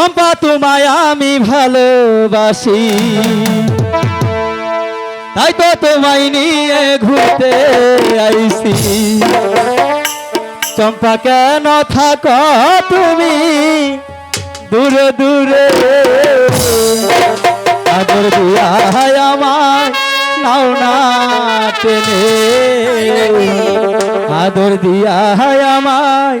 চম্পা, তোমায় আমি ভালোবাসি। তাই তো তোমায় নিয়ে ঘুরতে আইসি চম্পা, কেন থাক তুমি দূরে দূরে? আদর দিয়া আমার নাও না টেনে। আদর দিয়া আমায়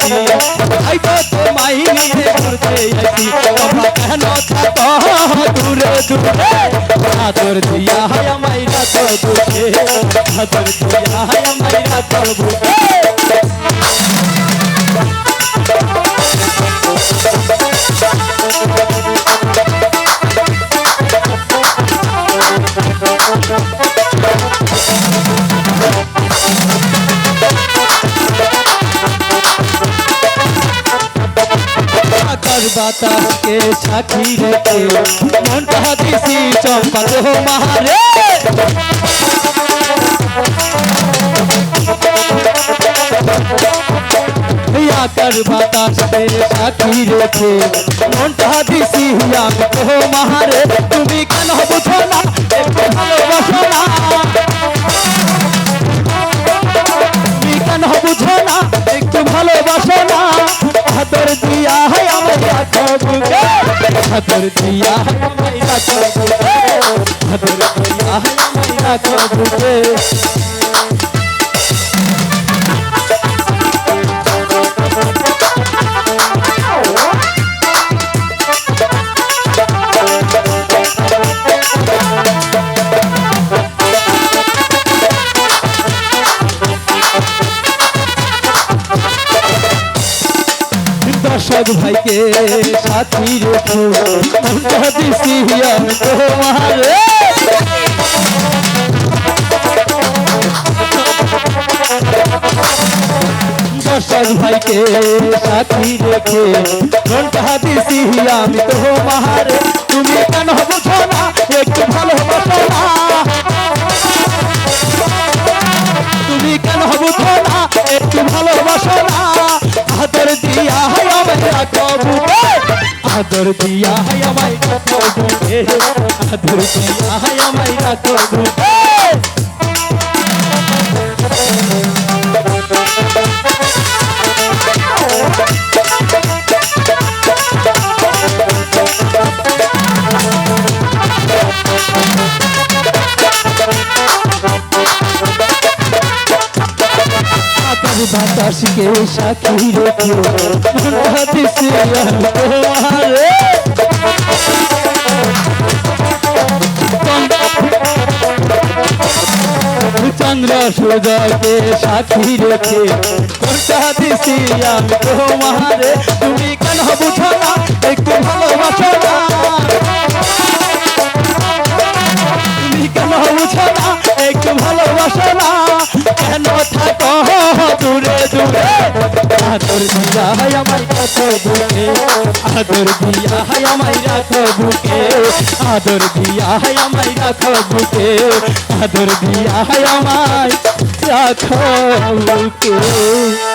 ভালোবাসি তাই তো তোমায় নিয়ে ঘুরতে আসি চম্পা কেন থাকো? দূরে দূরে। আদর দিয়া হয় আমায় রাখো বুকে। আদর দিয়া হয় আমায় রাখো বুকে। আকাশ বাতাসকে সাক্ষী রেখে মনটা দিছি চম্পা তো মারে আকাশ বাতাসকে সাক্ষী রেখে মনটা দিছি আমি তো মারে তুমি কেন বুঝো না? ভালোবাসো না? হাতর দিয়া হয় আমায় রাখো বুকে হাতর দিয়া ভাইকে সাথী রেখো দিছি তোমারে। ভাইকে সাথী রেখে মনটা দিছি আমি তোমারে। তুমি কেন বুঝো না? একটু ভালোবাসো না। তুমি কেন বুঝো না? একটু ভালোবাসো না। আদর দিয়া হায় আমায় বুকে আদর দিয়া হায় আমায় রাখো বাতাসকে সাক্ষী রেখো আমি তোমারে চন্দ্র সূর্যকে সাক্ষী রেখে কোনটা দিছি আমি আদর দিয়া হয় আমায় রাখো বুকে আদর দিয়া হয় আমায় রাখো বুকে আদর দিয়া হয় আমায় রাখো বুকে আদর দিয়া হয় আমায় রাখো বুকে